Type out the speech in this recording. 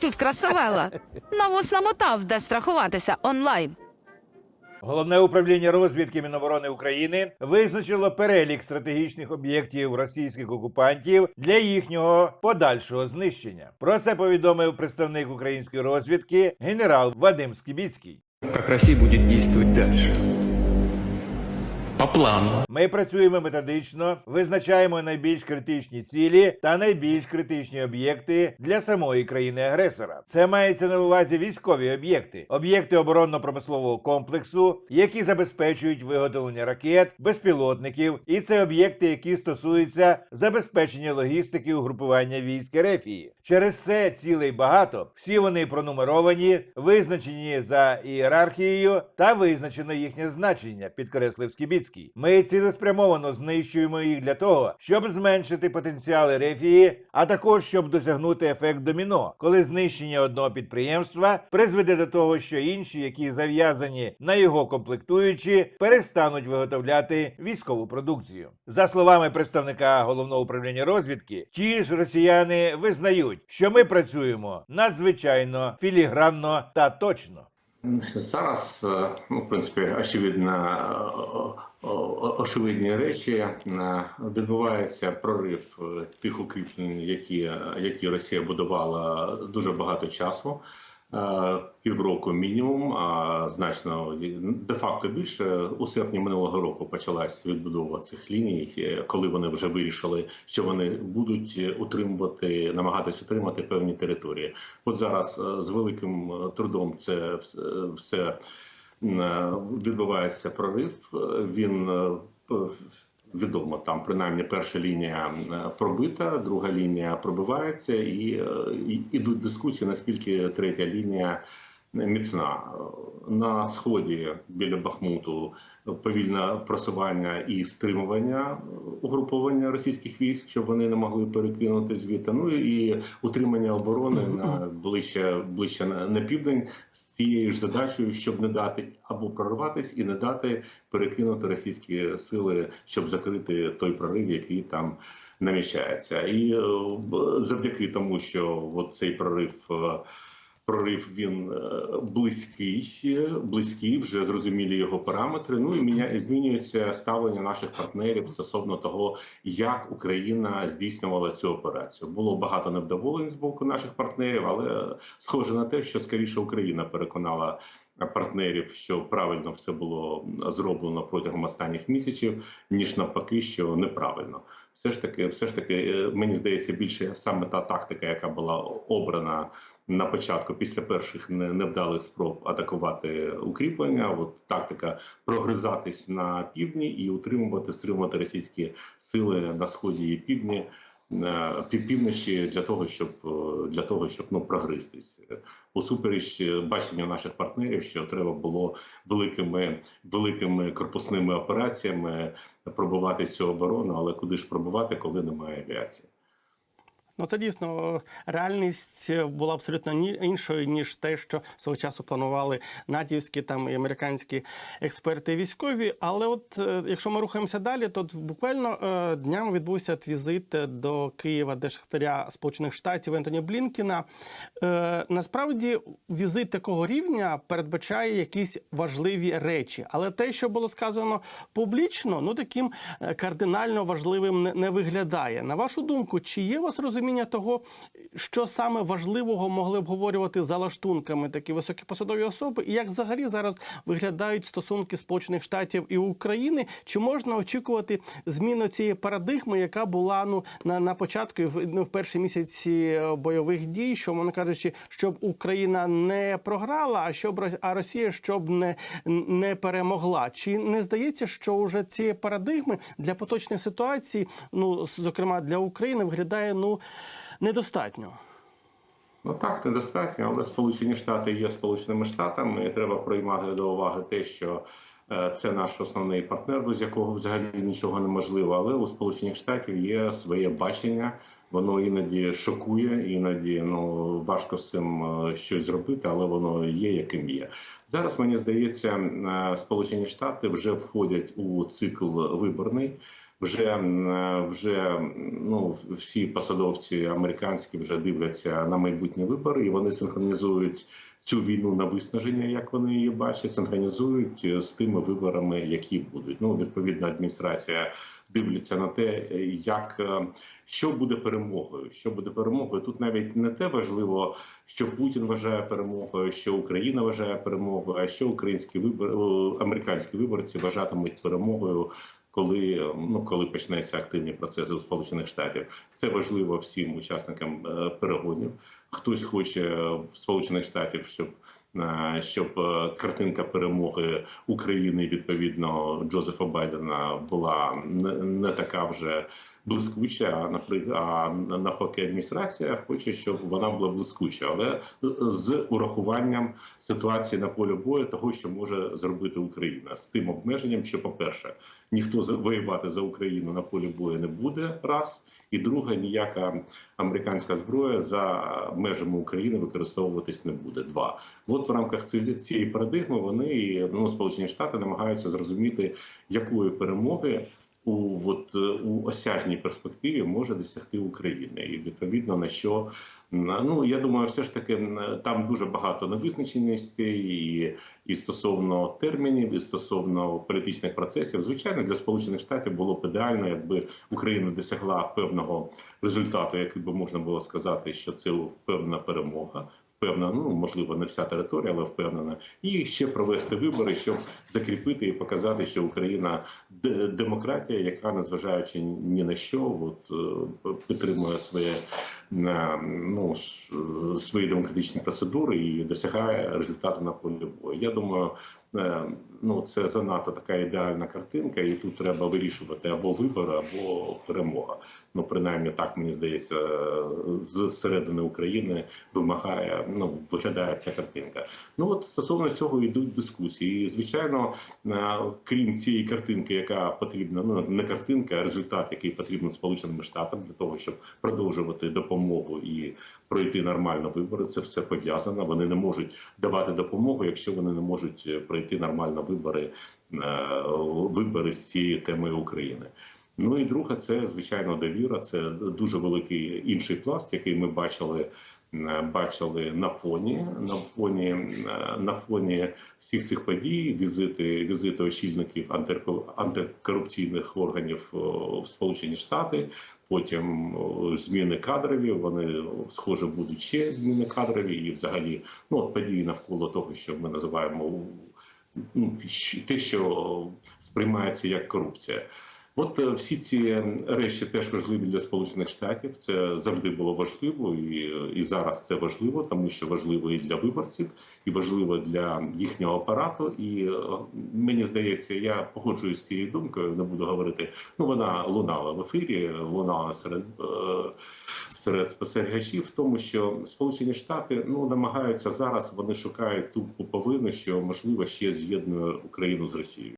Тут красавела. Навоз намотав, де страхуватися онлайн. Головне управління розвідки Міноборони України визначило перелік стратегічних об'єктів російських окупантів для їхнього подальшого знищення. Про це повідомив представник української розвідки генерал Вадим Скібіцький. как Россия будет действовать дальше. По плану. Ми працюємо методично, визначаємо найбільш критичні цілі та найбільш критичні об'єкти для самої країни-агресора. Це мається на увазі військові об'єкти, об'єкти оборонно-промислового комплексу, які забезпечують виготовлення ракет, безпілотників, і це об'єкти, які стосуються забезпечення логістики угрупування військ Ерефії. Через це цілей багато. Всі вони пронумеровані, визначені за ієрархією та визначено їхнє значення, підкреслив Скібіцький. Ми цілеспрямовано знищуємо їх для того, щоб зменшити потенціал Ерефії, а також щоб досягнути ефект доміно, коли знищення одного підприємства призведе до того, що інші, які зав'язані на його комплектуючі, перестануть виготовляти військову продукцію. За словами представника головного управління розвідки, ті ж росіяни визнають, що ми працюємо надзвичайно філігранно та точно. Зараз, е, ну, в принципі, очевидно, е, очевидні речі. Е, Відбувається прорив тих укріплень, які, які Росія будувала дуже багато часу. Е, Півроку мінімум, а значно де-факто більше у серпні минулого року почалась відбудова цих ліній, е, коли вони вже вирішили, що вони будуть е, утримувати, намагатись утримати певні території. От зараз з великим трудом це все відбувається прорив. Він відомо там принаймні перша лінія е, пробита, друга лінія пробивається, і, е, і ідуть дискусії, наскільки третя лінія міцна. На сході біля Бахмуту повільне просування і стримування угруповання російських військ, щоб вони не могли перекинути звідти. Ну і утримання оборони на ближче ближче на, південь з тією ж задачею, щоб не дати або прорватися і не дати перекинути російські сили, щоб закрити той прорив, який там намічається. І е, завдяки тому, що от цей прорив. Прорив він е, близький, е, близький, вже зрозумілі його параметри. Ну і міня змінюється ставлення наших партнерів стосовно того, як Україна здійснювала цю операцію. Було багато невдоволень з боку наших партнерів, але схоже на те, що скоріше Україна переконала партнерів, що правильно все було зроблено протягом останніх місяців, ніж навпаки, що неправильно. Все ж таки, все ж таки, е, мені здається, більше саме та тактика, яка була обрана на початку після перших не- невдалих спроб атакувати укріплення. От тактика прогризатись на півдні і утримувати стримувати російські сили на сході і півдні. е, півночі для того, щоб е, для того, щоб ну прогристись усупереч е, баченню наших партнерів, що треба було великими великими корпусними операціями пробувати цю оборону, але куди ж пробувати, коли немає авіації? Ну, це дійсно реальність була абсолютно іншою ніж те, що свого часу планували натівські там і американські експерти військові. Але от е, якщо ми рухаємося далі, то буквально е, днями відбувся візит до Києва держсекретаря Сполучених Штатів Ентоні Блінкіна. Е, Насправді візит такого рівня передбачає якісь важливі речі, але те, що було сказано публічно, ну таким е, кардинально важливим не виглядає. На вашу думку, чи є у вас розуміння того, що саме важливого могли обговорювати за лаштунками такі високі посадові особи, і як взагалі зараз виглядають стосунки Сполучених Штатів і України? Чи можна очікувати зміну цієї парадигми, яка була ну на, на початку в, ну, в перші місяці е, бойових дій, що мовно кажучи, щоб Україна не програла, а щоб а Росія щоб не, не перемогла? Чи не здається, що вже цієї парадигми для поточної ситуації, ну зокрема для України, виглядає ну недостатньо? Ну так, недостатньо, але Сполучені Штати є Сполученими Штатами, і треба приймати до уваги те, що е, це наш основний партнер, без якого взагалі нічого неможливо. Але у Сполучених Штатів є своє бачення. Воно іноді шокує, іноді ну важко з цим е, щось зробити, але воно є яким є. Зараз мені здається, е, Сполучені Штати вже входять у цикл виборний. Вже вже ну всі посадовці американські вже дивляться на майбутні вибори, і вони синхронізують цю війну на виснаження, як вони її бачать, синхронізують е, з тими виборами, які будуть. Ну відповідна адміністрація дивляться на те, е, як е, що буде перемогою. Що буде перемогою? Тут навіть не те важливо, що Путін вважає перемогою, що Україна вважає перемогою, а що українські вибор американські виборці вважатимуть перемогою. Коли ну коли почнеться активні процеси у Сполучених Штатів, це важливо всім учасникам е, перегонів. Хтось хоче в Сполучених Штатів, щоб е, щоб е, картинка перемоги України відповідно Джозефа Байдена була не, не така вже блискуча. А наприклад, навпаки, адміністрація хоче, щоб вона була блискуча, але з урахуванням ситуації на полі бою, того, що може зробити Україна, з тим обмеженням, що, по-перше, ніхто воювати за Україну на полі бою не буде раз. І друге, ніяка американська зброя за межами України використовуватись не буде. Два от в рамках ці- цієї парадигми вони ну сполучені штати намагаються зрозуміти, якої перемоги у от е, у осяжній перспективі може досягти Україна, і відповідно на що ну я думаю, все ж таки там дуже багато невизначеностей і, і стосовно термінів, і стосовно політичних процесів. Звичайно, для сполучених штатів було б ідеально, якби Україна досягла певного результату, який би можна було сказати, що це певна перемога. Певна, ну можливо, не вся територія, але впевнена, і ще провести вибори, щоб закріпити і показати, що Україна де- демократія, яка незважаючи ні на що, от е, підтримує своє ну свої демократичні процедури і досягає результату на полі бою. Я думаю, е, ну це занадто така ідеальна картинка, і тут треба вирішувати або вибори, або перемога. Ну принаймні так мені здається, з середини України вимагає, ну виглядає ця картинка. Ну от стосовно цього йдуть дискусії. І звичайно, е, крім цієї картинки, яка потрібна, ну не картинка, а результат, який потрібен Сполученим Штатам для того, щоб продовжувати допомогу і пройти нормально вибори. Це все пов'язано. Вони не можуть давати допомогу, якщо вони не можуть е, пройти нормально вибори, е, вибори з цієї теми України. Ну і друге, це звичайно довіра. Це дуже великий інший пласт, який ми бачили. е, Бачили на фоні на фоні на фоні всіх цих подій, візити візити очільників антико- антикорупційних органів в Сполучені Штати. Потім зміни кадрові. Вони схоже будуть ще зміни кадрові, і взагалі ну от події навколо того, що ми називаємо ну, те, що сприймається як корупція. От е, всі ці речі теж важливі для сполучених штатів. Це завжди було важливо, і, і зараз це важливо, тому що важливо і для виборців, і важливо для їхнього апарату. І е, мені здається, я погоджуюсь з цією думкою. Не буду говорити. Ну вона лунала в ефірі, лунала серед. е, Серед спостерігачів в тому, що Сполучені Штати ну намагаються зараз. Вони шукають ту пуповину, що можливо ще з'єднує Україну з Росією.